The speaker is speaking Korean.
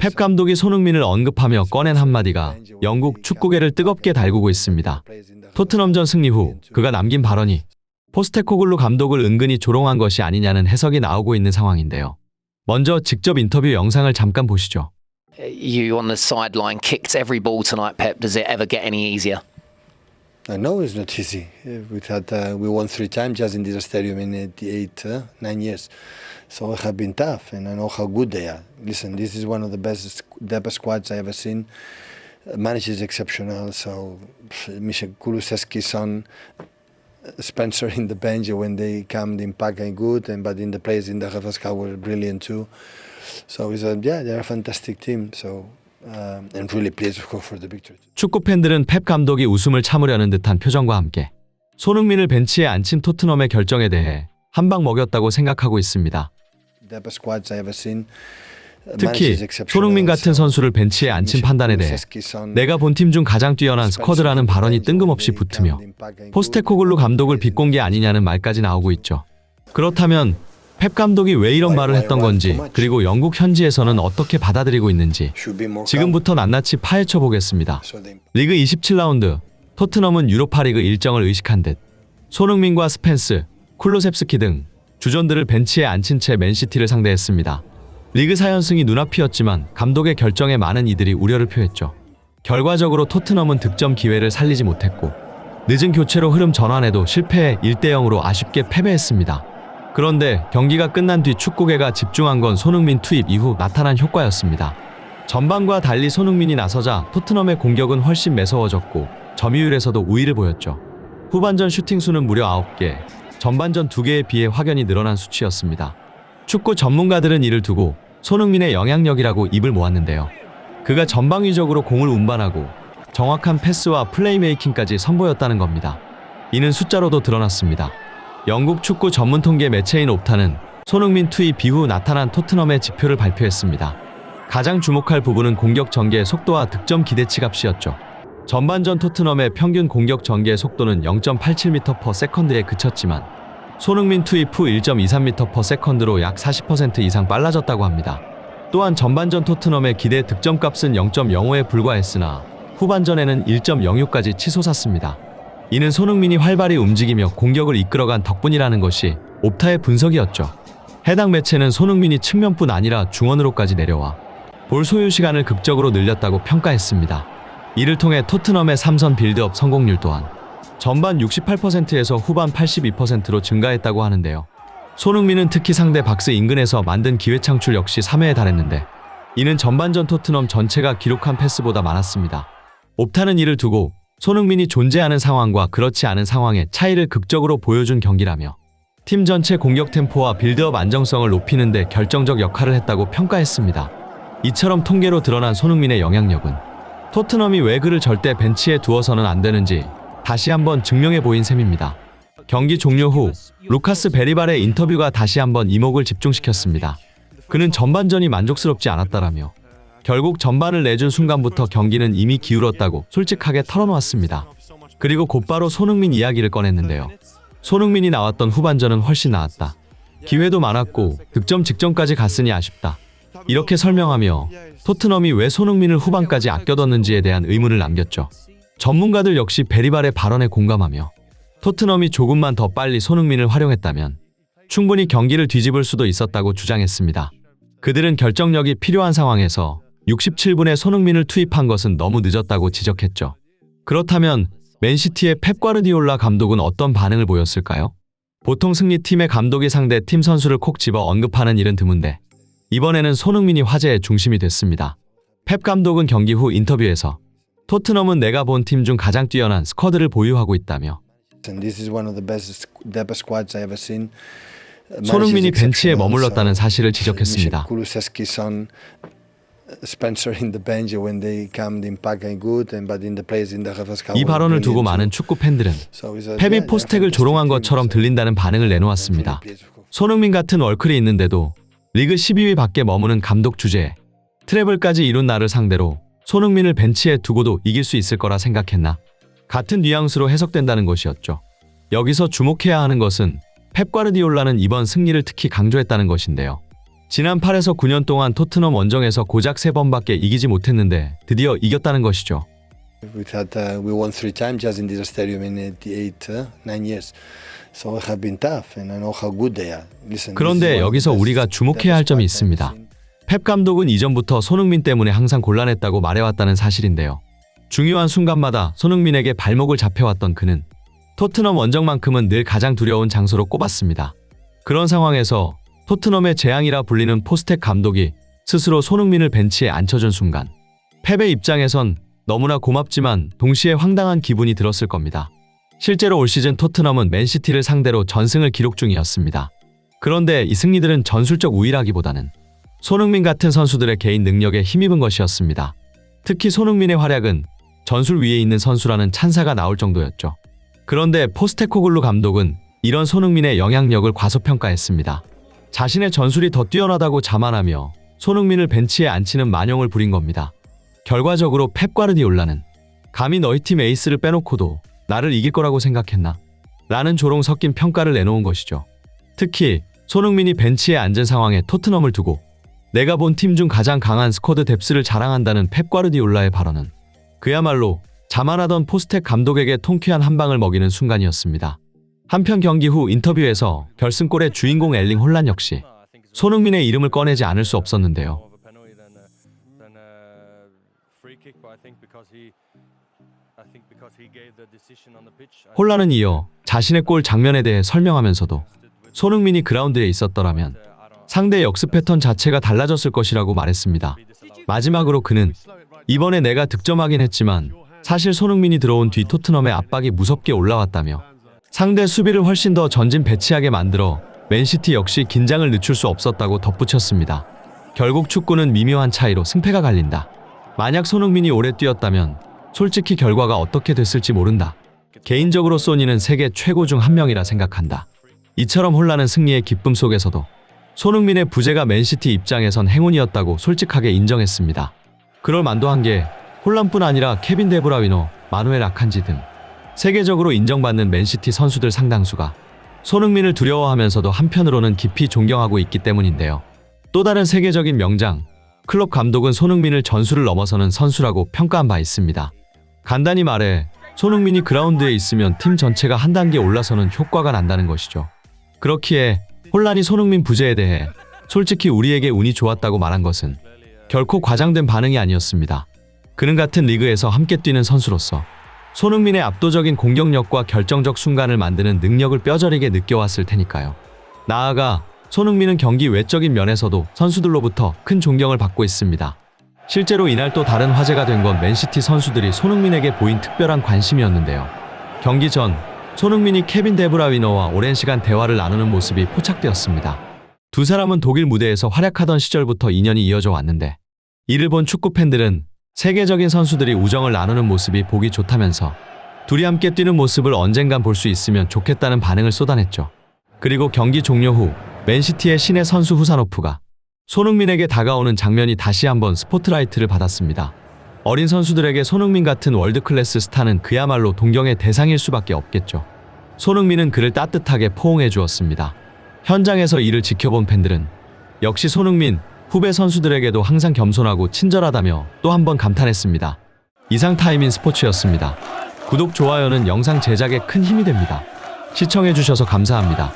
펩 감독이 손흥민을 언급하며 꺼낸 한마디가 영국 축구계를 뜨겁게 달구고 있습니다. 토트넘전 승리 후 그가 남긴 발언이 포스테코글루 감독을 은근히 조롱한 것이 아니냐는 해석이 나오고 있는 상황인데요. 먼저 직접 인터뷰 영상을 잠깐 보시죠. You on the sideline kicked every ball tonight, Pep. Does it ever get any easier? I know it's not easy. We had uh, we won three times just in this stadium in eight, uh, nine years, so it have been tough, and I know how good they are. Listen, this is one of the best depth squads I ever seen. Managed is exceptional. So Michel Kulusevski's son, Spencer in the bench when they come, the impact are good, and but in the players in the Hafazka were brilliant too. So it's a, yeah, they're a fantastic team. So and really pleased of course for the victory. 축구 팬들은 펩 감독이 웃음을 참으려는 듯한 표정과 함께 손흥민을 벤치에 앉힌 토트넘의 결정에 대해 한 방 먹였다고 생각하고 있습니다. Uh, 특히. 손흥민 같은 선수를 벤치에 앉힌 판단에 대해 내가 본 팀 중 가장 뛰어난 스쿼드라는 발언이 뜬금없이 붙으며 포스테코글루 감독을 비꼰 게 아니냐는 말까지 나오고 있죠. 그렇다면 펩 감독이 왜 이런 말을 했던 건지 그리고 영국 현지에서는 어떻게 받아들이고 있는지 지금부터 낱낱이 파헤쳐 보겠습니다. 리그 27라운드 토트넘은 유로파리그 일정을 의식한 듯 손흥민과 스펜스, 쿨로셉스키 등 주전들을 벤치에 앉힌 채 맨시티를 상대했습니다. 리그 4연승이 눈앞이었지만 감독의 결정에 많은 이들이 우려를 표했죠. 결과적으로 토트넘은 득점 기회를 살리지 못했고 늦은 교체로 흐름 전환에도 실패해 1대 0으로 아쉽게 패배했습니다. 그런데 경기가 끝난 뒤 축구계가 집중한 건 손흥민 투입 이후 나타난 효과였습니다. 전반과 달리 손흥민이 나서자 토트넘의 공격은 훨씬 매서워졌고 점유율에서도 우위를 보였죠. 후반전 슈팅 수는 무려 9개, 전반전 2개에 비해 확연히 늘어난 수치였습니다. 축구 전문가들은 이를 두고 손흥민의 영향력이라고 입을 모았는데요. 그가 전방위적으로 공을 운반하고 정확한 패스와 플레이메이킹까지 선보였다는 겁니다. 이는 숫자로도 드러났습니다. 영국 축구 전문 통계 매체인 옵타는 손흥민 투입 이후 나타난 토트넘의 지표를 발표했습니다. 가장 주목할 부분은 공격 전개의 속도와 득점 기대치 값이었죠. 전반전 토트넘의 평균 공격 전개의 속도는 0.87m/s에 그쳤지만 손흥민 투입 후 1.23m/s로 약 40% 이상 빨라졌다고 합니다. 또한 전반전 토트넘의 기대 득점 값은 0.05에 불과했으나 후반전에는 1.06까지 치솟았습니다. 이는 손흥민이 활발히 움직이며 공격을 이끌어간 덕분이라는 것이 옵타의 분석이었죠. 해당 매체는 손흥민이 측면뿐 아니라 중원으로까지 내려와 볼 소유 시간을 극적으로 늘렸다고 평가했습니다. 이를 통해 토트넘의 3선 빌드업 성공률 또한 전반 68%에서 후반 82%로 증가했다고 하는데요. 손흥민은 특히 상대 박스 인근에서 만든 기회 창출 역시 3회에 달했는데 이는 전반전 토트넘 전체가 기록한 패스보다 많았습니다. 옵타는 이를 두고 손흥민이 존재하는 상황과 그렇지 않은 상황의 차이를 극적으로 보여준 경기라며 팀 전체 공격 템포와 빌드업 안정성을 높이는 데 결정적 역할을 했다고 평가했습니다. 이처럼 통계로 드러난 손흥민의 영향력은 토트넘이 왜 그를 절대 벤치에 두어서는 안 되는지 다시 한번 증명해 보인 셈입니다. 경기 종료 후 루카스 베리발의 인터뷰가 다시 한번 이목을 집중시켰습니다. 그는 전반전이 만족스럽지 않았다라며 결국 전반을 내준 순간부터 경기는 이미 기울었다고 솔직하게 털어놓았습니다. 그리고 곧바로 손흥민 이야기를 꺼냈는데요. 손흥민이 나왔던 후반전은 훨씬 나았다. 기회도 많았고 득점 직전까지 갔으니 아쉽다. 이렇게 설명하며 토트넘이 왜 손흥민을 후반까지 아껴뒀는지에 대한 의문을 남겼죠. 전문가들 역시 베리발의 발언에 공감하며 토트넘이 조금만 더 빨리 손흥민을 활용했다면 충분히 경기를 뒤집을 수도 있었다고 주장했습니다. 그들은 결정력이 필요한 상황에서 67분에 손흥민을 투입한 것은 너무 늦었다고 지적했죠. 그렇다면 맨시티의 펩 과르디올라 감독은 어떤 반응을 보였을까요? 보통 승리팀의 감독이 상대 팀 선수를 콕 집어 언급하는 일은 드문데 이번에는 손흥민이 화제의 중심이 됐습니다. 펩 감독은 경기 후 인터뷰에서 토트넘은 내가 본 팀 중 가장 뛰어난 스쿼드를 보유하고 있다며 손흥민이 벤치에. 머물렀다는 사실을 지적했습니다. 이 발언을 두고 많은. 축구 팬들은 a 포스텍을 조롱한. 것처럼 들린다는 반응을 내놓았습니다. 손흥민 같은 월클이 있는데도 리그 12위 밖에 머무는 감독 주제에 트래블까지 이룬 나를 상대로 손흥민을 벤치에 두고도 이길 수 있을 거라 생각했나? 같은 뉘앙스로 해석된다는 것이었죠. 여기서 주목해야 하는 것은 펩 과르디올라는 이번 승리를 특히 강조했다는 것인데요. 지난 8에서 9년 동안 토트넘 원정에서 고작 3번밖에 이기지 못했는데 드디어 이겼다는 것이죠. We had uh, we won three times just in this stadium in eight, eight uh, nine years. So it have been tough, and I know how good they are. Listen, 그런데 여기서 우리가 주목해야 할 점이 있습니다. 펩 감독은 이전부터 손흥민 때문에 항상 곤란했다고 말해왔다는 사실인데요. 중요한 순간마다 손흥민에게 발목을 잡혀왔던 그는 토트넘 원정만큼은 늘 가장 두려운 장소로 꼽았습니다. 그런 상황에서 토트넘의 재앙이라 불리는 포스텍 감독이 스스로 손흥민을 벤치에 앉혀준 순간 펩의 입장에선 너무나 고맙지만 동시에 황당한 기분이 들었을 겁니다. 실제로 올 시즌 토트넘은 맨시티를 상대로 전승을 기록 중이었습니다. 그런데 이 승리들은 전술적 우위라기보다는 손흥민 같은 선수들의 개인 능력에 힘입은 것이었습니다. 특히 손흥민의 활약은 전술 위에 있는 선수라는 찬사가 나올 정도였죠. 그런데 포스테코글루 감독은 이런 손흥민의 영향력을 과소평가했습니다. 자신의 전술이 더 뛰어나다고 자만하며 손흥민을 벤치에 앉히는 만용을 부린 겁니다. 결과적으로 펩 과르디올라는 감히 너희 팀 에이스를 빼놓고도 나를 이길 거라고 생각했나? 라는 조롱 섞인 평가를 내놓은 것이죠. 특히 손흥민이 벤치에 앉은 상황에 토트넘을 두고 내가 본 팀 중 가장 강한 스쿼드 뎁스를 자랑한다는 펩 과르디올라의 발언은 그야말로 자만하던 포스텍 감독에게 통쾌한 한 방을 먹이는 순간이었습니다. 한편 경기 후 인터뷰에서 결승골의 주인공 엘링 홀란 역시 손흥민의 이름을 꺼내지 않을 수 없었는데요. 홀란은 이어 자신의 골 장면에 대해 설명하면서도 손흥민이 그라운드에 있었더라면 상대 역습 패턴 자체가 달라졌을 것이라고 말했습니다. 마지막으로 그는 이번에 내가 득점하긴 했지만 사실 손흥민이 들어온 뒤 토트넘의 압박이 무섭게 올라왔다며 상대 수비를 훨씬 더 전진 배치하게 만들어 맨시티 역시 긴장을 늦출 수 없었다고 덧붙였습니다. 결국 축구는 미묘한 차이로 승패가 갈린다. 만약 손흥민이 오래 뛰었다면 솔직히 결과가 어떻게 됐을지 모른다. 개인적으로 소니는 세계 최고 중 한 명이라 생각한다. 이처럼 혼란한 승리의 기쁨 속에서도 손흥민의 부재가 맨시티 입장에선 행운이었다고 솔직하게 인정했습니다. 그럴 만도 한 게 혼란뿐 아니라 케빈 데브라위너, 마누엘 아칸지 등 세계적으로 인정받는 맨시티 선수들 상당수가 손흥민을 두려워하면서도 한편으로는 깊이 존경하고 있기 때문인데요. 또 다른 세계적인 명장, 클럽 감독은 손흥민을 전술을 넘어서는 선수라고 평가한 바 있습니다. 간단히 말해 손흥민이 그라운드에 있으면 팀 전체가 한 단계 올라서는 효과가 난다는 것이죠. 그렇기에 혼란이 손흥민 부재에 대해 솔직히 우리에게 운이 좋았다고 말한 것은 결코 과장된 반응이 아니었습니다. 그는 같은 리그에서 함께 뛰는 선수로서 손흥민의 압도적인 공격력과 결정적 순간을 만드는 능력을 뼈저리게 느껴왔을 테니까요. 나아가 손흥민은 경기 외적인 면에서도 선수들로부터 큰 존경을 받고 있습니다. 실제로 이날 또 다른 화제가 된 건 맨시티 선수들이 손흥민에게 보인 특별한 관심이었는데요. 경기 전 손흥민이 케빈 데브라위너와 오랜 시간 대화를 나누는 모습이 포착되었습니다. 두 사람은 독일 무대에서 활약하던 시절부터 인연이 이어져 왔는데 이를 본 축구 팬들은 세계적인 선수들이 우정을 나누는 모습이 보기 좋다면서 둘이 함께 뛰는 모습을 언젠간 볼 수 있으면 좋겠다는 반응을 쏟아냈죠. 그리고 경기 종료 후 맨시티의 신의 선수 후사노프가 손흥민에게 다가오는 장면이 다시 한번 스포트라이트를 받았습니다. 어린 선수들에게 손흥민 같은 월드클래스 스타는 그야말로 동경의 대상일 수밖에 없겠죠. 손흥민은 그를 따뜻하게 포옹해 주었습니다. 현장에서 이를 지켜본 팬들은 역시 손흥민 후배 선수들에게도 항상 겸손하고 친절하다며 또 한 번 감탄했습니다. 이상 타임인 스포츠였습니다. 구독, 좋아요는 영상 제작에 큰 힘이 됩니다. 시청해 주셔서 감사합니다.